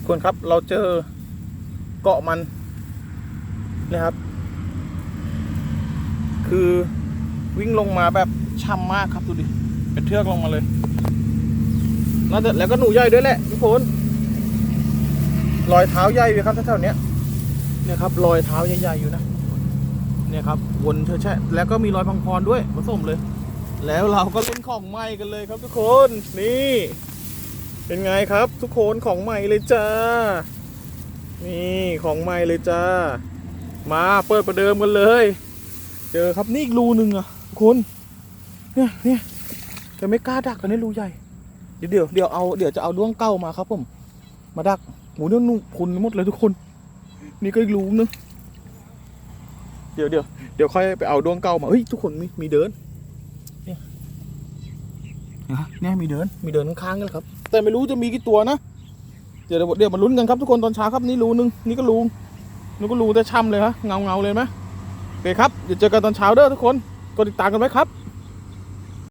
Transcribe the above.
ทุกคนครับเราเจอเกาะมันนะครับ คือวิ่งลงมาแบบช่ำมากครับดูดิเป็นเทือกลงมาเลยน่าจะแล้วก็หนูใหญ่ด้วยแหละทุกคนรอยเท้าใหญ่เลยครับแถวๆเนี้ยเนี่ยครับรอยเท้าใหญ่ๆอยู่นะเนี่ยครับวนเธอแช่แล้วก็มีรอยพังพรด้วยผสมเลย แล้วเราก็เล่นของใหม่กันเลยครับทุกคนนี่ เป็นไงครับทุกคนของใหม่เลยจ้า นี่ของใหม่เลยจ้า มาเปิดประเดิมกันเลย เจอครับนี่อีกรูหนึ่งอะทุกคน เนี่ยเนี่ยแต่ไม่กล้าดักกันในรูใหญ่ เดี๋ยวเดี๋ยวเดี๋ยวเอาเดี๋ยวจะเอาด้วงเก้ามาครับผม มาดักหมูเนื้อนุ่มพุนหมดเลยทุกคน นี่ก็อีกรูนึง เดี๋ยวเดี๋ยวเดี๋ยวค่อยไปเอาดวงเก่ามา เฮ้ยทุกคนมีมีเดิน เนี่ยมีเดินมีเดินข้างๆกันครับ แต่ไม่รู้จะมีกี่ตัวนะ เดี๋ยวเดี๋ยวมาลุ้นกันครับทุกคนตอนเช้าครับนี่รูนึงนี่ก็รูนี่ก็รูแต่ช่ำเลยฮะเงาเงาเลยไหมโอเคครับเดี๋ยวเจอกันตอนเช้าเด้อทุกคนกดติดตามกันไว้ครับ